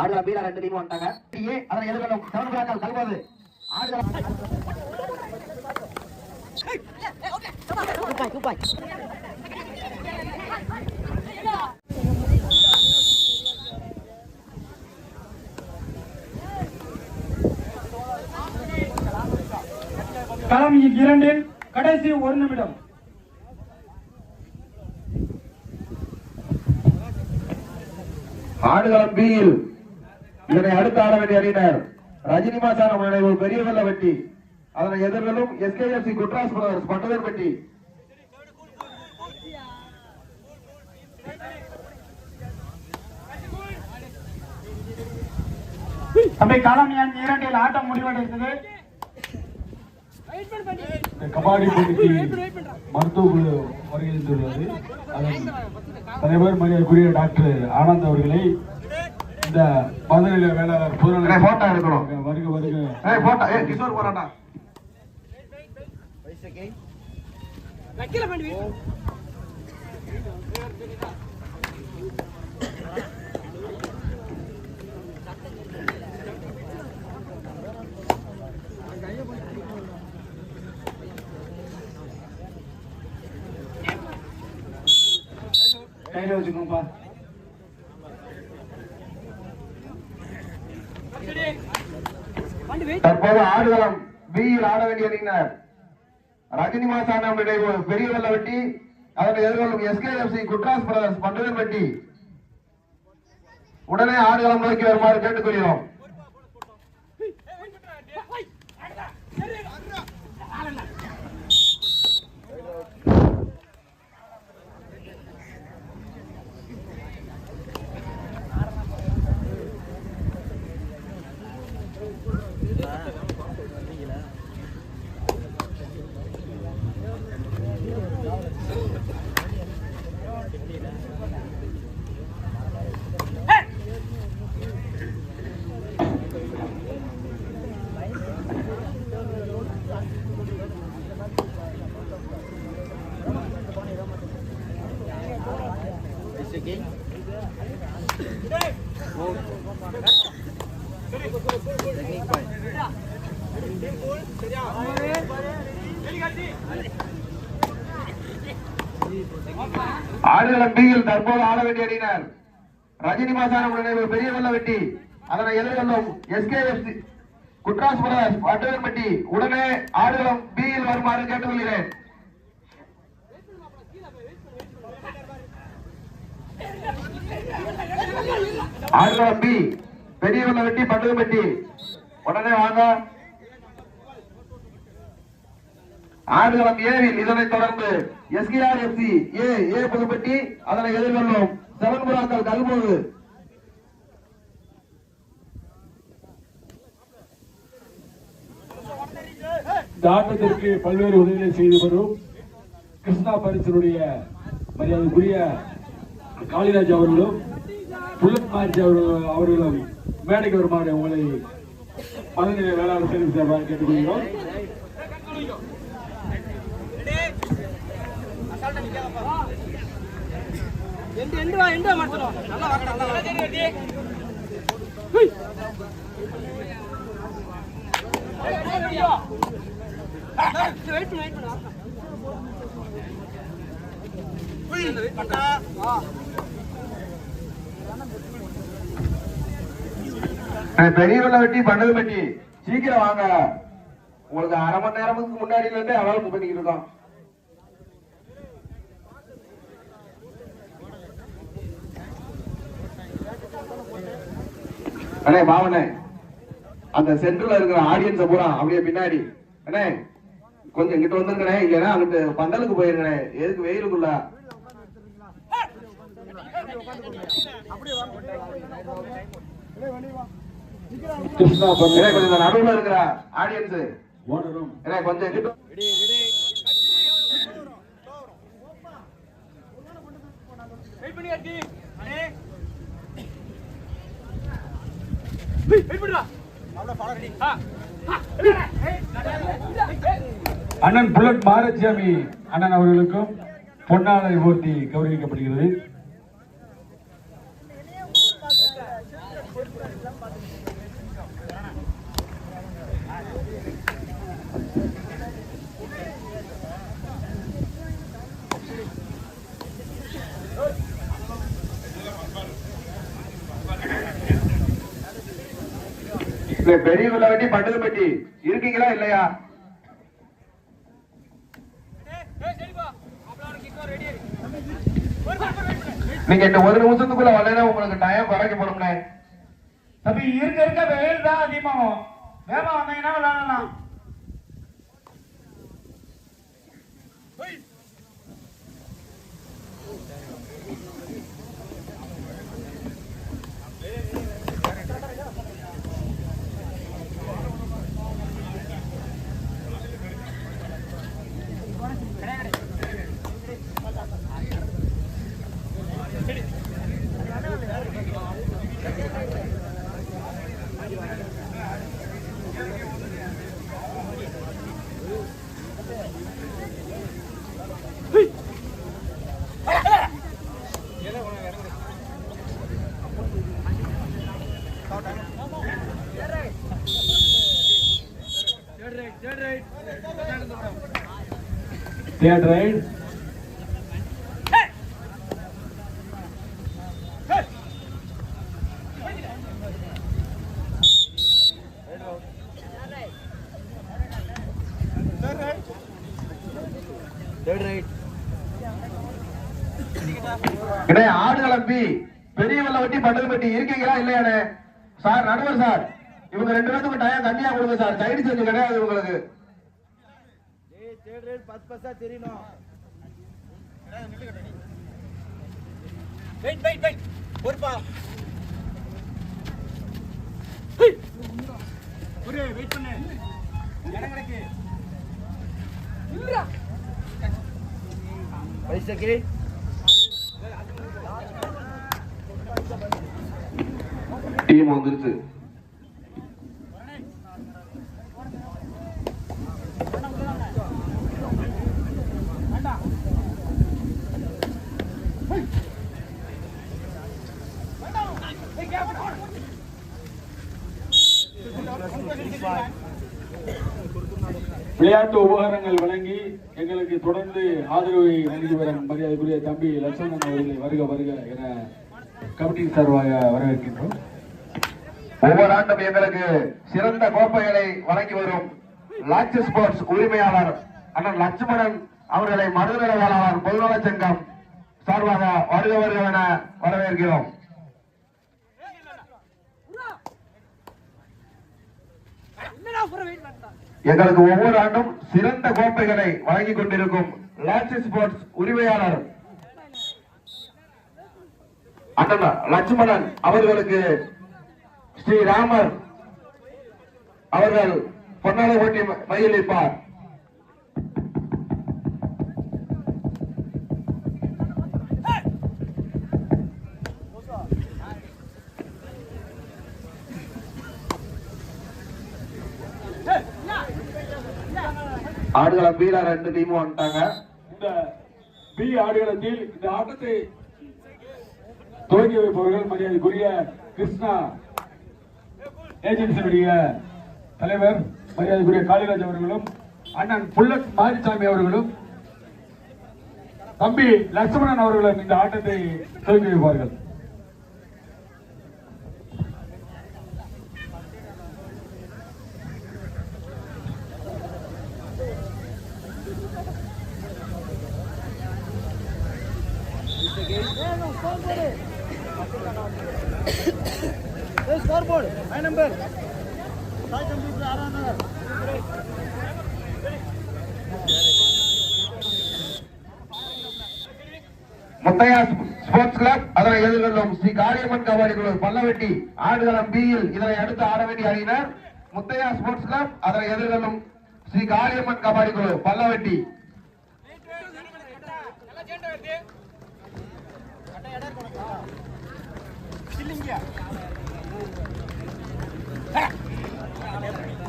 ஆடுகளம் வீரர் ரெண்டு டீமும் வந்துட்டாங்க. ஏ அதனை எதிர்கொள்ளும் செவன் பிளாக்கள் கல்வது ஆடுகளம் களம் இரண்டில் கடைசி ஒரு நிமிடம். ஆடுகளம் பியில் இதனை அடுத்து ஆட வேண்டிய அணியினர் ரஜினி மாசானம் ஒரு பெரிய வெள்ள வெட்டி அதனை எதிர்களும் எஸ்கேஎஃப்சி குட்ராஸ் பிரதர்ஸ் பட்டதர் வெட்டி தம்பி இரண்டில் ஆட்டம் முடிவடைந்தது. கபாடி போட்டிக்கு மருத்துவ குழு வருகை தலைவர் மரியாதைக்குரிய டாக்டர் ஆனந்த் அவர்களை இந்த மதுநிலை வேளாளர் பூரண போட்டோ எடுக்கணும். வருக வருக. ஏய் போட்டா ஏய் கிஷோர் போறான்டா. கையில வச்சுக்கோப்பா தற்போது ஆடுகளம் பியில் ஆட வேண்டிய அணியினர் ரஜினி மாசானம் பெரிய வெள்ளவட்டி அதனை எதிர்கொள்ளும் எஸ்கேஎஃப்சி குட்ராஸ் பிரதர்ஸ் பட்டதர் வெட்டி. உடனே ஆடுகளம் நோக்கி வருமாறு கேட்டுக்கொள்கிறோம். ஆடுகளம் பியில் தற்போது ஆட வேண்டிய அணியினர் ரஜினி மாசானம் நினைவு பெரிய வெள்ள வெட்டி. அதனை எதிர்கொள்ளும் எஸ்கேஎஃப்சி குட்ராஸ் பிரதர்ஸ் பட்டவன்பட்டி உடனே ஆடுகளம் பியில் வருமாறு கேட்டுக்கொள்கிறேன். ஆடுகளம் பி பெரிய வெள்ள வெட்டி பட்டவன்பட்டி உடனே வாங்க. ஆடுகளம் ஏவில் இதனைத் தொடர்ந்து SKR FC A A Puduppatti அதனை எதிர்கொள்ளும் செவன் புறாக்கள் கல்போது இந்த ஆட்டத்திற்கு பல்வேறு உதவிகளை செய்து வரும் கிருஷ்ணா பரிசனுடைய மரியாதைக்குரிய காளிராஜ் அவர்களும் புல்லட் மார்ச் அவர்கள் அவர்களும் மேடைக்கு வருமாறு உங்களை மனநிலை வேளாண் சேர்ந்து சார்பாக கேட்டுக்கொள்கிறோம். எண்டு எண்டு நல்லா வாக்கடா நல்லா வெயிட் பண்ணு வெயிட் பண்ணு பெரிய வெள்ள வெட்டி. பண்ணது பெட்டி சீக்கிரம் வாங்க. உங்களுக்கு அரை மணி நேரத்துக்கு முன்னாடி இருந்தே அவாழ்ப்பு பண்ணிக்கிட்டு இருக்கோம். அண்ணே பாவனே அந்த சென்டர்ல இருக்கிற ஆடியன்ஸ பூரா அப்படியே பின்னாடி அண்ணே கொஞ்சம் இங்கிட்ட வந்துருங்கண்ணே இல்லைன்னா அங்கிட்டு பந்தலுக்கு போயிருங்கண்ணே எதுக்கு வெயிலுக்குள்ள கொஞ்சம் நடுவில் இருக்கிற ஆடியன்ஸ் அண்ணே கொஞ்சம் கிட்ட வெயிட் பண்ணி அண்ணன் புல்லட் மாரசாமி அண்ணன் அவர்களுக்கும் பொன்னாளை போர்த்தி கௌரவிக்கப்படுகிறது. இந்த பெரிய வெட்டி பட்டதுப்பட்டி இருக்கீங்களா இல்லையா? நீங்க இந்த ஒரு நிமிஷத்துக்குள்ள வரலைன்னா உங்களுக்கு டயம் குறைக்கப்படும்னே தம்பி இருக்க இருக்க வெயில் தான் அதிகமாகும். வேகமா வந்தீங்கன்னா விளையாடலாம் தேர்ட் right. ஆடு கிளம்பி பெரிய வெள்ள வெட்டி பட்டதுப்பட்டி இருக்கீங்களா இல்லையானே? சார் நடுவர் சார் இவங்க ரெண்டு பேத்துக்கு டயம் தண்ணியா கொடுங்க சார். சைடு செஞ்சு கிடையாது உங்களுக்கு. Wait wait wait. பொறுப்பா ஒரு வெயிட் பண்ணு. டீம் வந்துருச்சு. விளையாட்டு உபகரணங்கள் வழங்கி எங்களுக்கு தொடர்ந்து ஆதரவை நல்கி வரும் மரியாதைக்குரிய தம்பி லட்சுமணன் அவர்களை வருக வருக என கமிட்டி சார்பாக வரவேற்கின்றோம். ஒவ்வொரு ஆண்டும் எங்களுக்கு சிறந்த கோப்பைகளை வழங்கி வரும் லாட்சி ஸ்போர்ட்ஸ் உரிமையாளர் அண்ணன் லட்சுமணன் அவர்களை மருதநலவாளர் பொதுநல சங்கம் சார்பாக வருக வருக என வரவேற்கிறோம். என்னடா எங்களுக்கு ஒவ்வொரு ஆண்டும் சிறந்த கோப்பைகளை வழங்கிக் கொண்டிருக்கும் லாட்சி ஸ்போர்ட்ஸ் உரிமையாளர் அண்ணா லட்சுமணன் அவர்களுக்கு ஸ்ரீராமர் அவர்கள் பொன்னாலை ஓட்டி மகிழ்விப்பார் ஆடுகளம் வீரர் ரெண்டு டீமும் வந்துட்டாங்க. இந்த பி ஆடுகளத்தில் இந்த ஆட்டத்தை துவங்கி வைப்பவர்கள் மரியாதைக்குரிய கிருஷ்ணா ஏஜென்சியுடைய தலைவர் மரியாதைக்குரிய காளிராஜ் அவர்களும் அண்ணன் புல்லட் மாரிசாமி அவர்களும் தம்பி லட்சுமணன் அவர்களும் இந்த ஆட்டத்தை துவங்கி வைப்பார்கள். முத்தையா ஸ்போர்ட்ஸ் கிளப் அதனை எதிர்கொள்ளும் ஸ்ரீ காளியம்மன் கபாடி குழு பல்லவெட்டி ஆடுகளம் பியில் இதனை அடுத்து ஆட வேண்டிய அணியினர் முத்தையா ஸ்போர்ட்ஸ் கிளப் அதனை எதிர்கொள்ளும் ஸ்ரீ காளியம்மன் கபாடி குழு பல்லவெட்டி.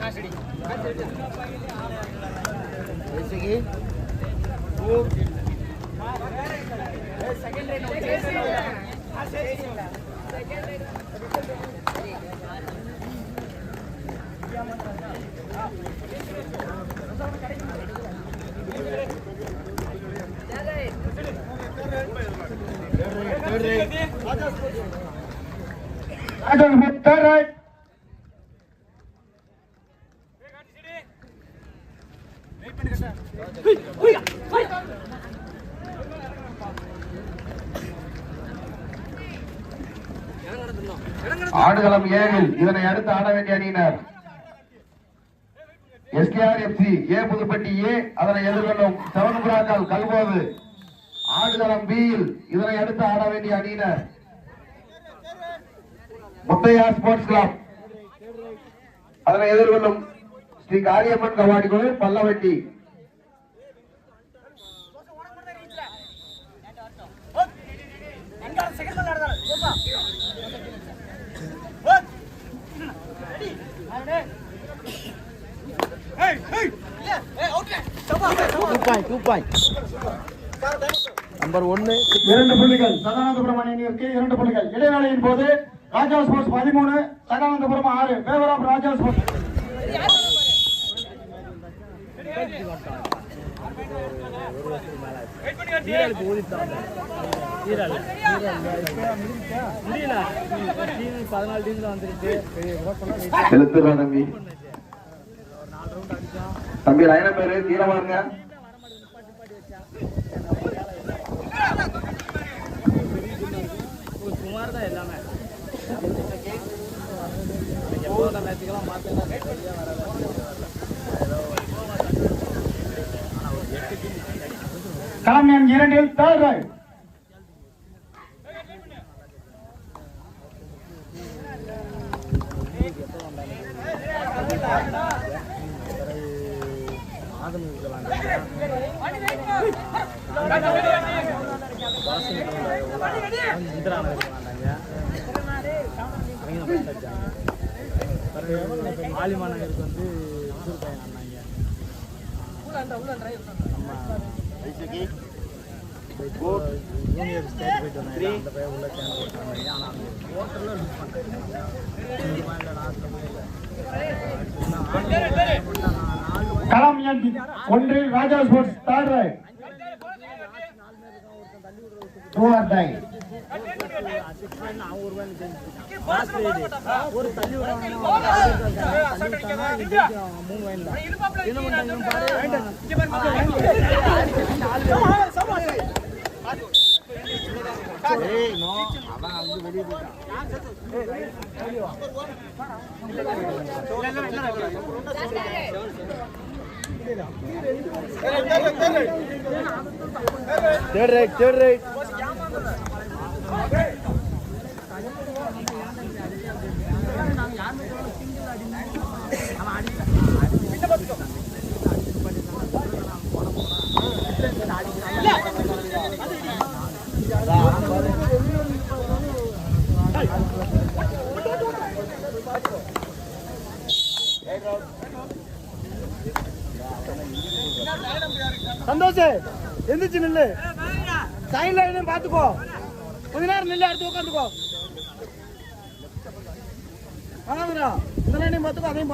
जैसे कि वो Adolfo Tarek ஆடுகளம் ஏழில் இதனை அடுத்து ஆட வேண்டிய அணியினர். SKR FC A Puduppatti A அதனை எதிர்கொள்ளும் செவன்புறாக்கள் கல்போது. ஆடுகளம் பியில் இதனை அடுத்து ஆட வேண்டிய அணியினர். Muthiah sports club. அதனை எதிர்கொள்ளும் ஸ்ரீ காரியம்மன் கவாடி கோவில் பல்லவட்டி. இரண்டு புள்ளிகள் சதானந்தபுரம் அணியினருக்கு இரண்டு புள்ளிகள் இடைவேளையின் போது ராஜா ஸ்போர்ட்ஸ் பதிமூணு சதானந்தபுரம் ஆறு பேவர் ஆஃப் ராஜா ஸ்போர்ட்ஸ் தம்பி தம்பி லைன பேரு கீழே வாங்க குமார் தான் எல்லாமே களம் எண் இரண்டில் தேர்ட் ரைட் ஆலிமா நகருக்கு வந்து புது பையன் ஆனாங்க ஜூனியர் ஸ்டேட் போயிட்டு வந்தாங்க அந்த பையன் உள்ள சேர்ந்து போட்டாங்க ஆனால் ஹோட்டலில் களம் ஒன்றில் Raja sports third two or die third right third right Santhosh எந்திரிச்சு நில்லு. சைன் லைனும் பாத்துக்கோ கொஞ்ச நேரம் நில்லு அடுத்து உட்காந்துக்கோ. ஆமாங்கண்ணா இந்த லைனையும் பாத்துக்கோ அதையும்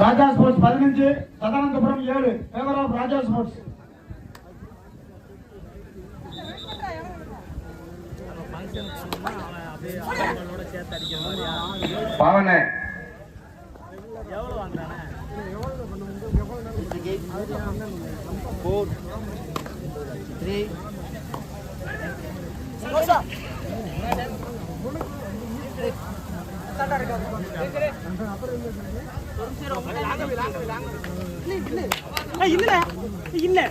ராஜா ஸ்போர்ட்ஸ் பதினஞ்சு சதானந்தபுரம் ஏழு பேவர் ஆஃப் ராஜா ஸ்போர்ட்ஸ். அப்படியே அவங்களோட சேர்த்து அடிக்கிற மாதிரியா பாவனே எவ்வளோ வாங்குறானே இல்ல இல்ல இல்ல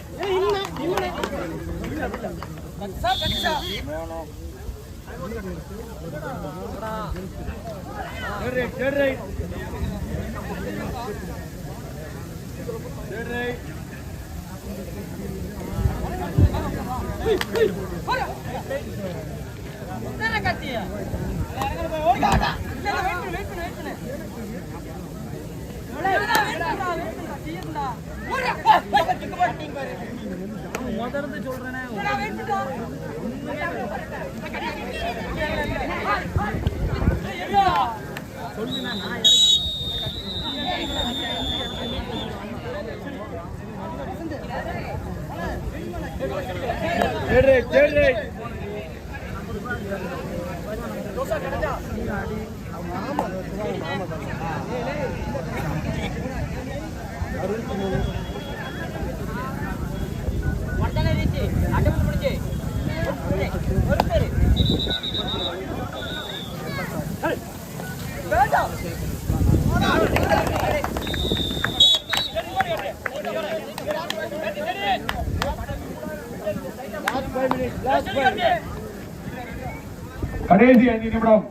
இல்ல கடைசி அஞ்சு நிமிடம் நிமிடம்.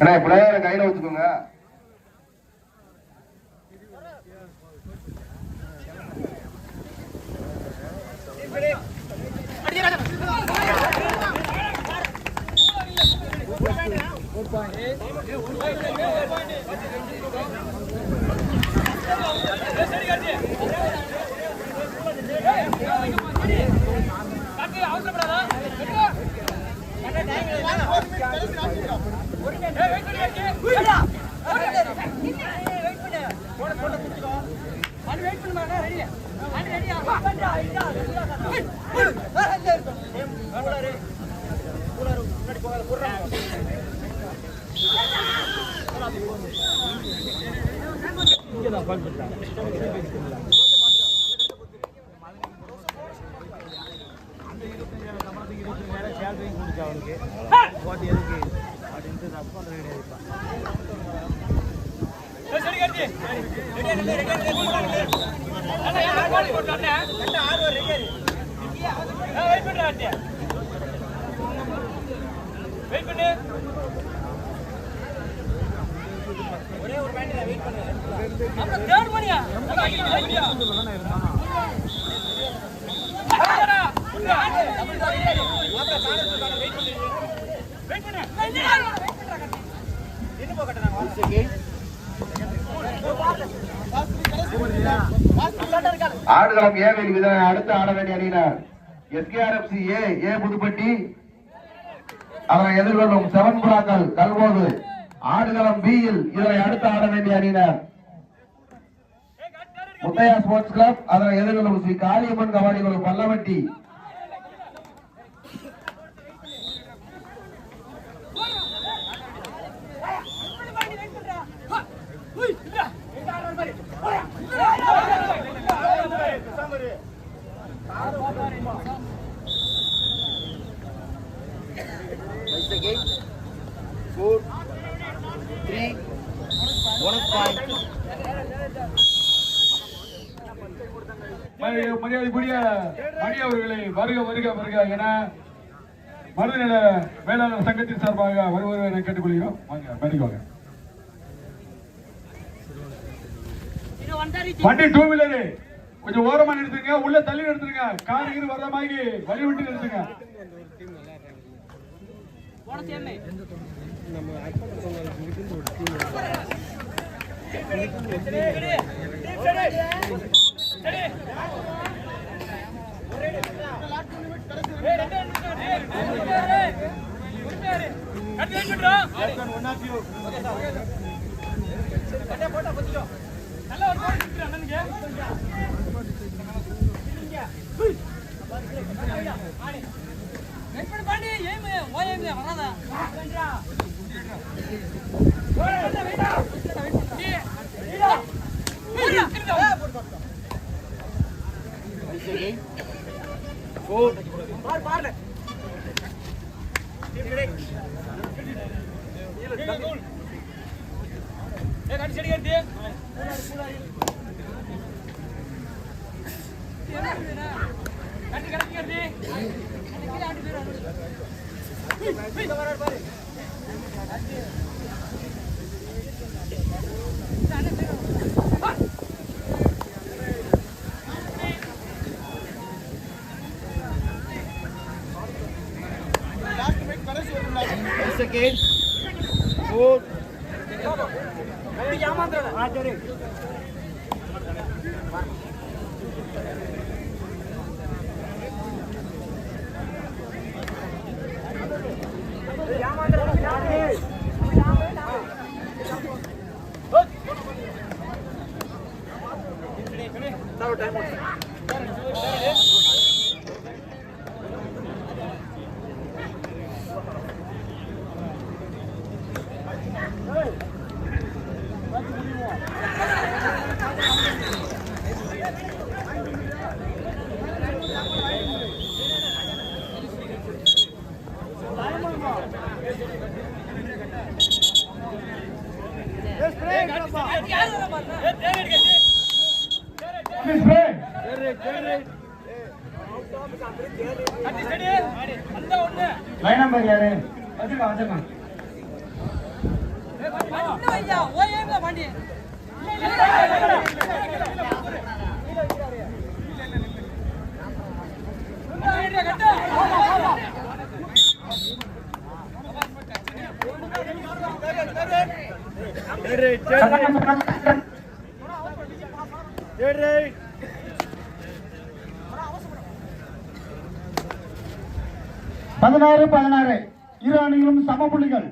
அண்ணா ஏன்னா பிள்ளையார கையில வச்சுக்கோங்க. அவசரப்படாதா. இங்கே தான் பால் பண்ணுறாங்க ஆடுகளம் ஏவில் இதனை அடுத்து ஆட வேண்டிய அணியினர். எஸ்கேஆர்எஃப்சி ஏ ஏ புதுப்பட்டி. அதனை எதிர்கொள்ளும் செவன் புறாக்கள் கல்வோது ஆடுகளம் பி யில் இதனை அடுத்து ஆட வேண்டிய அணியினர். முத்தையா ஸ்போர்ட்ஸ் கிளப் அதனை எதிர்கொள்ளும் ஸ்ரீ காளியம்மன் கபாடி குழு பல்லவட்டி. மரி- மரியாதைக்குரிய மணி அவர்களை வருக வருக வருக என மருதநில வேளாண் சங்கத்தின் சார்பாக வருவது என கேட்டுக்கொள்கிறோம். வாங்க வண்டி டூ வீலரு கொஞ்சம் ஓரமா நிறுத்துங்க. உள்ள தள்ளி நிறுத்துங்க. கார் கீர் வர்ற மாதிரி வழி விட்டு நிறுத்துங்க. ஒன்னா போட்டா கொஞ்சம் செடிக்கிறது பாரு லைன் பதினாறு பதினாறு. இரு அணிகளும் சம புள்ளிகள்.